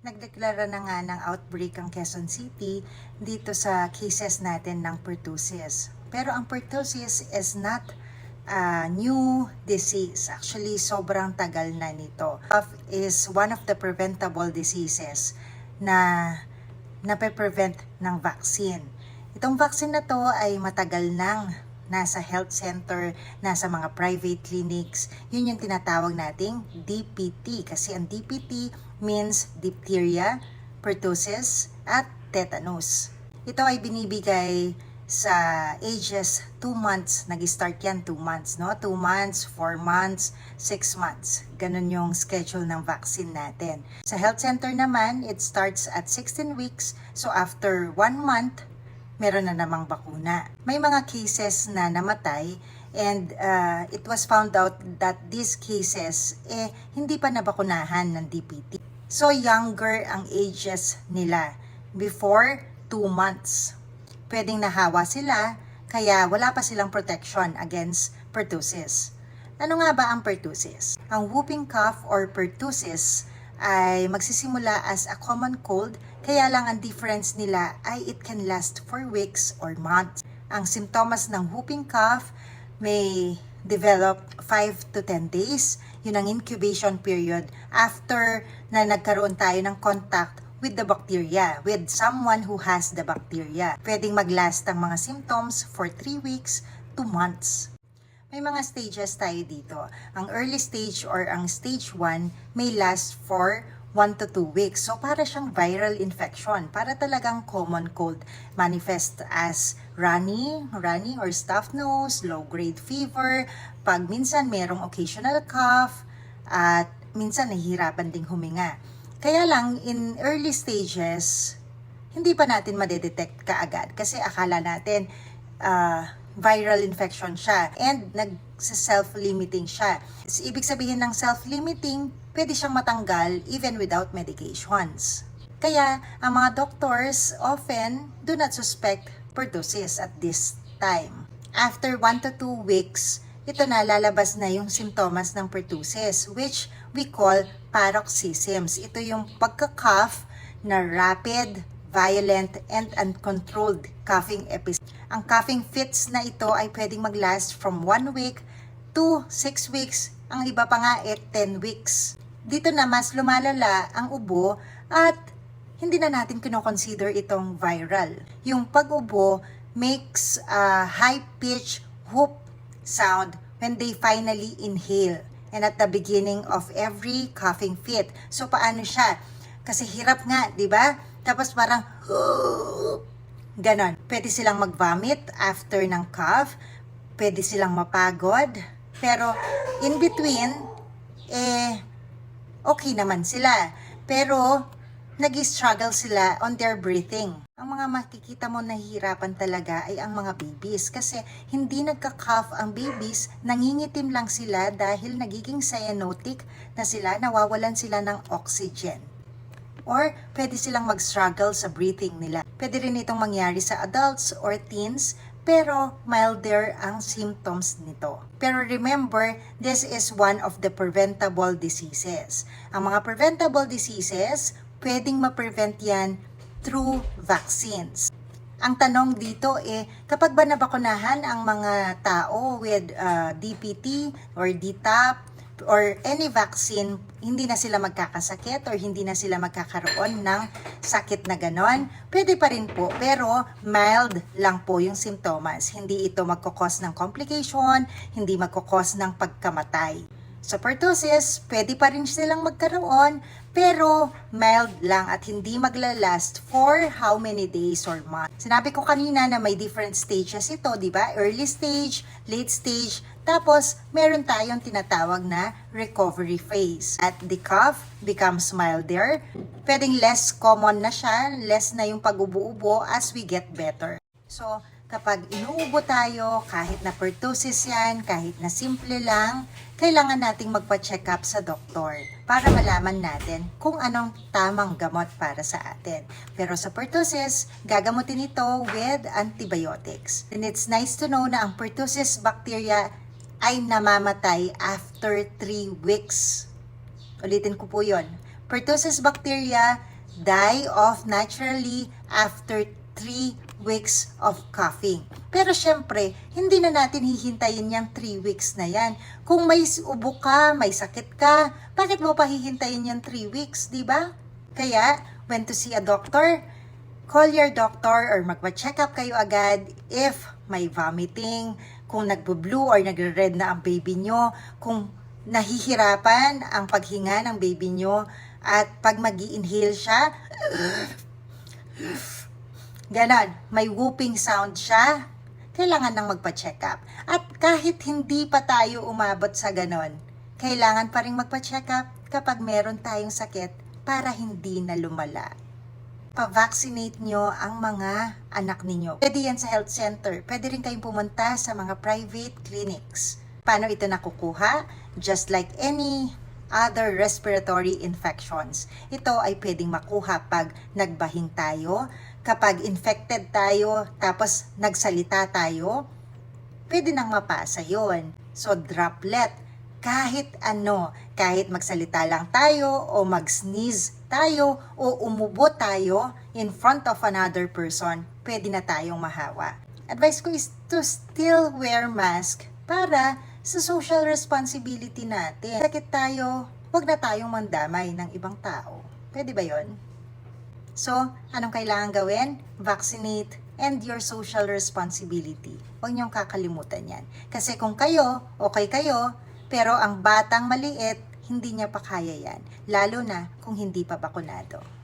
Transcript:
Nagdeklara na nga ng outbreak ang Quezon City dito sa cases natin ng pertussis. Pero ang pertussis is not a new disease. Actually, sobrang tagal na nito. Cough is one of the preventable diseases na nape-prevent ng vaccine. Itong vaccine na to ay matagal nang nasa health center, nasa mga private clinics. Yun yung tinatawag nating DPT kasi ang DPT means diphtheria, pertussis, at tetanus. Ito ay binibigay sa ages 2 months, nag-start yan 2 months, no? 2 months, 4 months, 6 months. Ganun yung schedule ng vaccine natin. Sa health center naman, it starts at 16 weeks. So after 1 month, meron na namang bakuna. May mga cases na namatay and uh, it was found out that these cases eh hindi pa nabakunahan ng DPT. So younger ang ages nila before 2 months. Pwedeng nahawa sila kaya wala pa silang protection against pertussis. Ano nga ba ang pertussis? Ang whooping cough or pertussis ay magsisimula as a common cold, kaya lang ang difference nila ay it can last for weeks or months. Ang simptomas ng whooping cough may develop 5 to 10 days. Yun ang incubation period after na nagkaroon tayo ng contact with the bacteria, with someone who has the bacteria. Pwedeng maglast ang mga symptoms for 3 weeks to months. May mga stages tayo dito. Ang early stage or ang stage 1 may last for 1 to 2 weeks. So para siyang viral infection. Para talagang common cold. Manifest as runny, runny or stuffed nose, low-grade fever, pag minsan merong occasional cough, at minsan nahihirapan ding huminga. Kaya lang, in early stages, hindi pa natin madedetect kaagad kasi akala natin ah, viral infection siya and nag-self-limiting siya. So, ibig sabihin ng self-limiting, pwede siyang matanggal even without medications. Kaya, ang mga doctors often do not suspect pertussis at this time. After 1 to 2 weeks, ito na lalabas na yung simptomas ng pertussis which we call paroxysms. Ito yung pagka-cough na rapid, violent, and uncontrolled coughing episode. Ang coughing fits na ito ay pwedeng mag-last from 1 week to 6 weeks. Ang iba pa nga eh 10 weeks. Dito na mas lumalala ang ubo at hindi na natin kinoconsider itong viral. Yung pag-ubo makes a high-pitch whoop sound when they finally inhale and at the beginning of every coughing fit. So paano siya? Kasi hirap nga, 'di ba? Tapos parang ganon. Pwede silang mag-vomit after ng cough. Pwede silang mapagod. Pero in between, eh, okay naman sila. Pero nag-struggle sila on their breathing. Ang mga makikita mo nahihirapan talaga ay ang mga babies kasi hindi nagka-cough ang babies, nangingitim lang sila dahil nagiging cyanotic na sila, nawawalan sila ng oxygen. Or pwede silang mag-struggle sa breathing nila. Pwede rin itong mangyari sa adults or teens pero milder ang symptoms nito. Pero remember, this is one of the preventable diseases. Ang mga preventable diseases, pwedeng ma-prevent yan through vaccines. Ang tanong dito eh, kapag ba nabakunahan ang mga tao with uh, DPT or DTaP or any vaccine, hindi na sila magkakasakit or hindi na sila magkakaroon ng sakit na ganon, pwede pa rin po, pero mild lang po yung simptomas. Hindi ito magkakos ng complication, hindi magkakos ng pagkamatay. Sa pertussis, pwede pa rin silang magkaroon, pero mild lang at hindi maglalast for how many days or months. Sinabi ko kanina na may different stages ito, di ba? Early stage, late stage, tapos meron tayong tinatawag na recovery phase. At the cough becomes milder, pwedeng less common na siya, less na yung pag-ubo-ubo as we get better. So, kapag inuubo tayo, kahit na pertussis yan, kahit na simple lang, kailangan nating magpa-check up sa doktor para malaman natin kung anong tamang gamot para sa atin. Pero sa pertussis, gagamutin ito with antibiotics. And it's nice to know na ang pertussis bacteria ay namamatay after 3 weeks. Ulitin ko po yon. Pertussis bacteria die off naturally after 3 weeks of coughing. Pero syempre, hindi na natin hihintayin yung 3 weeks na yan. Kung may ubo ka, may sakit ka, bakit mo pa hihintayin yung 3 weeks, di ba? Kaya, when to see a doctor, call your doctor or magpa-check up kayo agad if may vomiting, kung nagbo-blue or nagre-red na ang baby nyo, kung nahihirapan ang paghinga ng baby nyo, at pag mag inhale siya, ganon, may whooping sound siya, kailangan nang magpa-check up. At kahit hindi pa tayo umabot sa ganon, kailangan pa rin magpa-check up kapag meron tayong sakit para hindi na lumala pa-vaccinate nyo ang mga anak ninyo. Pwede yan sa health center. Pwede rin kayong pumunta sa mga private clinics. Paano ito nakukuha? Just like any other respiratory infections. Ito ay pwedeng makuha pag nagbahing tayo, kapag infected tayo, tapos nagsalita tayo, pwede nang mapasa yon. So, droplet, kahit ano, kahit magsalita lang tayo o mag-sneeze tayo o umubo tayo in front of another person, pwede na tayong mahawa. Advice ko is to still wear mask para sa social responsibility natin. Sakit tayo, huwag na tayong mandamay ng ibang tao. Pwede ba yon? So, anong kailangan gawin? Vaccinate and your social responsibility. Huwag niyong kakalimutan yan. Kasi kung kayo, okay kayo, pero ang batang maliit, hindi niya pa kaya yan. Lalo na kung hindi pa bakunado.